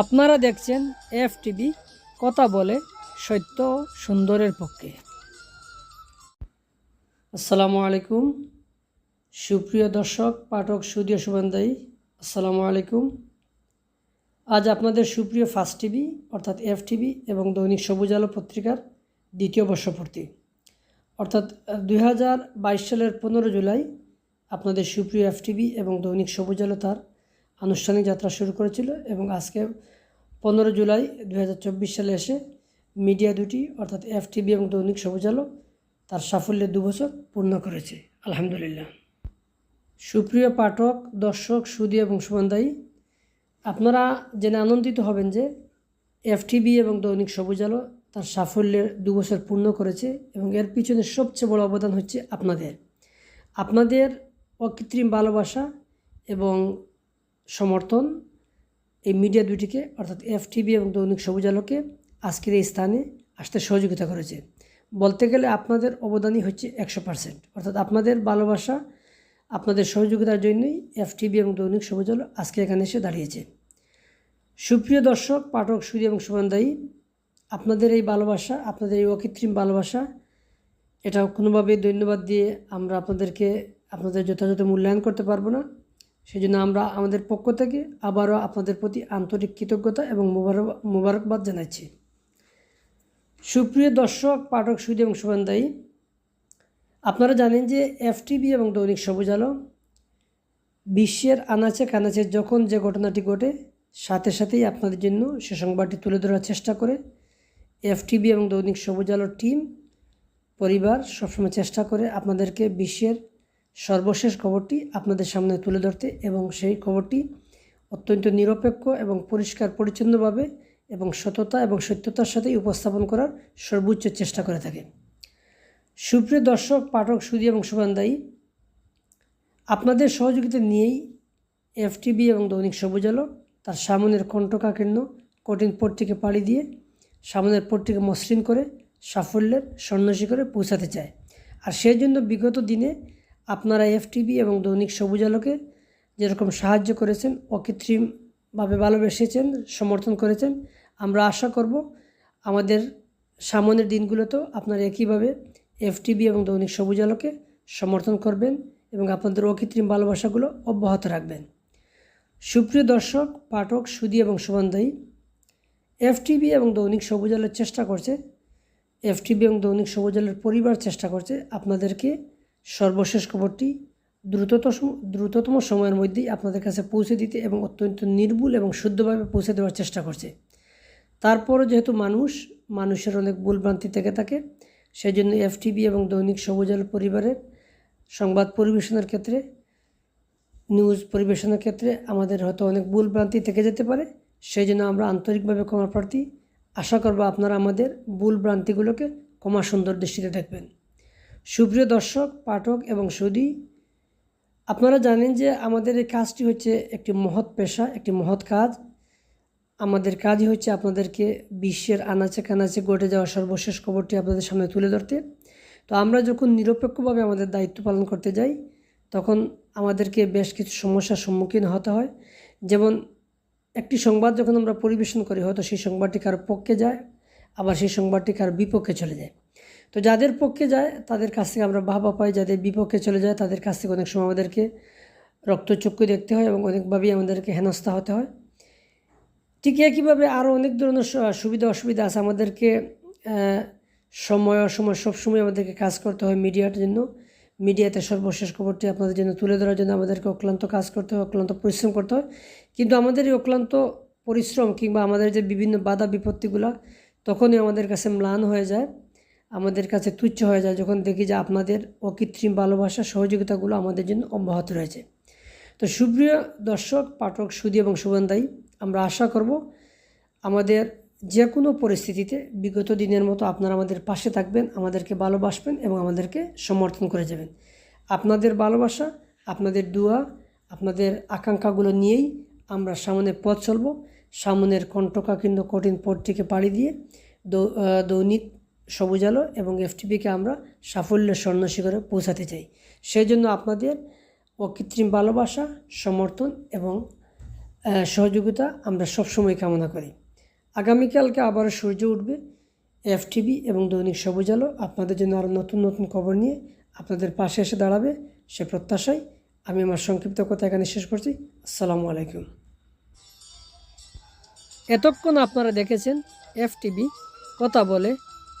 আপনারা দেখছেন F TV কথা বলে সত্য সুন্দরের পক্ষে। আসসালামু আলাইকুম। সুপ্রিয় দর্শক, পাঠক, সুদীয় সুবান্দাই আসসালামু আলাইকুম। আজ আপনাদের সুপ্রিয় ফার্স্ট টিভি, অর্থাৎ এফ টিভি এবং দৈনিক সবুজ আলো পত্রিকার দ্বিতীয় বর্ষপূর্তি। অর্থাৎ দুই হাজার বাইশ সালের পনেরো জুলাই আপনাদের সুপ্রিয় এফ টিভি এবং দৈনিক সবুজ আলো তার আনুষ্ঠানিক যাত্রা শুরু করেছিল এবং আজকে পনেরো জুলাই দু হাজার চব্বিশ সালে এসে মিডিয়া দুটি, অর্থাৎ এফ টিভি এবং দৈনিক সবুজ আলো, তার সাফল্যের দুবছর পূর্ণ করেছে। আলহামদুলিল্লাহ। সুপ্রিয় পাঠক, দর্শক, সুদী এবং সুমনদায়ী, আপনারা জেনে আনন্দিত হবেন যে এফটিভি এবং দৈনিক সবুজ আলো তার সাফল্যের দুবছর পূর্ণ করেছে এবং এর পিছনে সবচেয়ে বড় অবদান হচ্ছে আপনাদের। আপনাদের অকৃত্রিম ভালোবাসা এবং সমর্থন এই মিডিয়া দুটিকে অর্থাৎ এফটিভি এবং দৈনিক সবুজ আলোকে আজকের এই স্থানে আসতে সহযোগিতা করেছে। বলতে গেলে আপনাদের অবদানই হচ্ছে একশো পার্সেন্ট অর্থাৎ আপনাদের ভালোবাসা, আপনাদের সহযোগিতার জন্যই এফটিভি এবং দৈনিক সবুজ আলো আজকে এখানে এসে দাঁড়িয়েছে। সুপ্রিয় দর্শক, পাঠক সুদী এবং সুমনদায়ী, আপনাদের এই ভালোবাসা, আপনাদের এই অকৃত্রিম ভালোবাসা এটা কোনোভাবেই ধন্যবাদ দিয়ে আমরা আপনাদেরকে, আপনাদের যথাযথ মূল্যায়ন করতে পারব না। সেই জন্য আমরা আমাদের পক্ষ থেকে আবারও আপনাদের প্রতি আন্তরিক কৃতজ্ঞতা এবং মুবারক, মুবারকবাদ জানাচ্ছি। সুপ্রিয় দর্শক, পাঠক সুদী এবং সুগন্ধায়ী আপনারা জানেন যে এফটিভি এবং দৈনিক সবুজ আলো বিশ্বের আনাচে কানাচে যখন যে ঘটনাটি ঘটে, সাথে সাথেই আপনাদের জন্য সে সংবাদটি তুলে ধরার চেষ্টা করে। এফটিভি এবং দৈনিক সবুজ আলোর টিম, পরিবার সবসময় চেষ্টা করে আপনাদেরকে বিশ্বের সর্বশেষ খবরটি আপনাদের সামনে তুলে ধরতে এবং সেই খবরটি অত্যন্ত নিরপেক্ষ এবং পরিষ্কার পরিচ্ছন্নভাবে এবং সততা এবং সত্যতার সাথেই উপস্থাপন করার সর্বোচ্চ চেষ্টা করে থাকে। সুপ্রিয় দর্শক, পাঠক সুদী এবং সুবান্দায়ী আপনাদের সহযোগিতা নিয়েই এফটিভি এবং দৈনিক সবুজ আলো তার সামনের কণ্ঠকাকীর্ণ কঠিন পট্টিকে পাড়ি দিয়ে সামনের পট্টিকে মসৃণ করে সাফল্যের স্বর্ণশিখরে পৌঁছাতে চায়। আর সেই জন্য বিগত দিনে আপনারা এফটিভি এবং দৈনিক সবুজ আলোকে যেরকম সাহায্য করেছেন, অকৃত্রিমভাবে ভালোবেসেছেন, সমর্থন করেছেন, আমরা আশা করব আমাদের সামনের দিনগুলোতেও আপনারা একইভাবে এফটিভি এবং দৈনিক সবুজ আলোকে সমর্থন করবেন এবং আপনাদের অকৃত্রিম ভালোবাসাগুলো অব্যাহত রাখবেন। সুপ্রিয় দর্শক, পাঠক সুদী এবং সুবন্ধায়ী এফটিভি এবং দৈনিক সবুজ আলোর চেষ্টা করছে, এফটিভি এবং দৈনিক সবুজ আলোর পরিবার চেষ্টা করছে আপনাদেরকে সর্বশেষ খবরটি দ্রুততম দ্রুততম সময়ের মধ্যেই আপনাদের কাছে পৌঁছে দিতে এবং অত্যন্ত নির্ভুল এবং শুদ্ধভাবে পৌঁছে দেওয়ার চেষ্টা করছে। তারপরও যেহেতু মানুষ, মানুষের অনেক ভুলভ্রান্তি থেকে থাকে সেই জন্য এফটিভি এবং দৈনিক সবুজ আলো পরিবারের সংবাদ পরিবেশনের ক্ষেত্রে, নিউজ পরিবেশনের ক্ষেত্রে আমাদের হয়তো অনেক ভুলভ্রান্তি থেকে যেতে পারে সেই জন্য আমরা আন্তরিকভাবে ক্ষমা প্রার্থী আশা করব আপনারা আমাদের ভুল ভ্রান্তিগুলোকে ক্ষমা সুন্দর দৃষ্টিতে দেখবেন। সুপ্রিয় দর্শক, পাঠক এবং সুদী আপনারা জানেন যে আমাদের এই কাজটি হচ্ছে একটি মহৎ পেশা, একটি মহৎ কাজ। আমাদের কাজই হচ্ছে আপনাদেরকে বিশ্বের আনাচে কানাচে ঘটে যাওয়া সর্বশেষ খবরটি আপনাদের সামনে তুলে ধরতে। তো আমরা যখন নিরপেক্ষভাবে আমাদের দায়িত্ব পালন করতে যাই, তখন আমাদেরকে বেশ কিছু সমস্যার সম্মুখীন হতে হয়। যেমন, একটি সংবাদ যখন আমরা পরিবেশন করি, হয়তো সেই সংবাদটি কারও পক্ষে যায়, আবার সেই সংবাদটি কারও বিপক্ষে চলে যায়। তো যাদের পক্ষে যায়, তাদের কাছ থেকে আমরা বাহবা পাই। যাদের বিপক্ষে চলে যায়, তাদের কাছ থেকে অনেক সময় আমাদেরকে রক্তচক্ষু দেখতে হয় এবং অনেকভাবেই আমাদেরকে হেনস্থা হতে হয়। ঠিক একইভাবে আরও অনেক ধরনের সুবিধা অসুবিধা আছে আমাদেরকে সময় অসময় সবসময় আমাদেরকে কাজ করতে হয় মিডিয়ার জন্য। মিডিয়াতে সর্বশেষ খবরটি আপনাদের জন্য তুলে ধরার জন্য আমাদেরকে অক্লান্ত কাজ করতে হয়, অক্লান্ত পরিশ্রম করতে হয়। কিন্তু আমাদের এই অক্লান্ত পরিশ্রম কিংবা আমাদের যে বিভিন্ন বাধা বিপত্তিগুলো, তখনই আমাদের কাছে ম্লান হয়ে যায়। আমাদের কাছে তুচ্ছ হয়ে যায় যখন দেখি যে আপনাদের অকৃত্রিম ভালোবাসা সহযোগিতাগুলো আমাদের জন্য অব্যাহত রয়েছে। তো সুপ্রিয় দর্শক, পাঠক সুদী এবং সুগন্ধাই আমরা আশা করব আমাদের যে কোনো পরিস্থিতিতে বিগত দিনের মতো আপনারা আমাদের পাশে থাকবেন, আমাদেরকে ভালোবাসবেন এবং আমাদেরকে সমর্থন করে যাবেন। আপনাদের ভালোবাসা, আপনাদের দোয়া, আপনাদের আকাঙ্ক্ষাগুলো নিয়েই আমরা সামনে পথ চলব। সামনের কণ্ঠকাকীর্ণ কঠিন পথটিকে পাড়ি দিয়ে দৈনিক সবুজ আলো এবং এফটিপিকে আমরা সাফল্যের স্বর্ণ শিখরে পৌঁছাতে চাই। সেই জন্য আপনাদের অকৃত্রিম ভালোবাসা, সমর্থন এবং সহযোগিতা আমরা সবসময় কামনা করি। আগামীকালকে আবার সূর্য উঠবে এফ টিভি এবং দৈনিক সবুজ আলো আপনাদের জন্য আরও নতুন নতুন খবর নিয়ে আপনাদের পাশে এসে দাঁড়াবে সে প্রত্যাশায় আমি আমার সংক্ষিপ্ত কথা এখানে শেষ করছি। আসসালামু আলাইকুম। এতক্ষণ আপনারা দেখেছেন এফ টিভি কথা বলে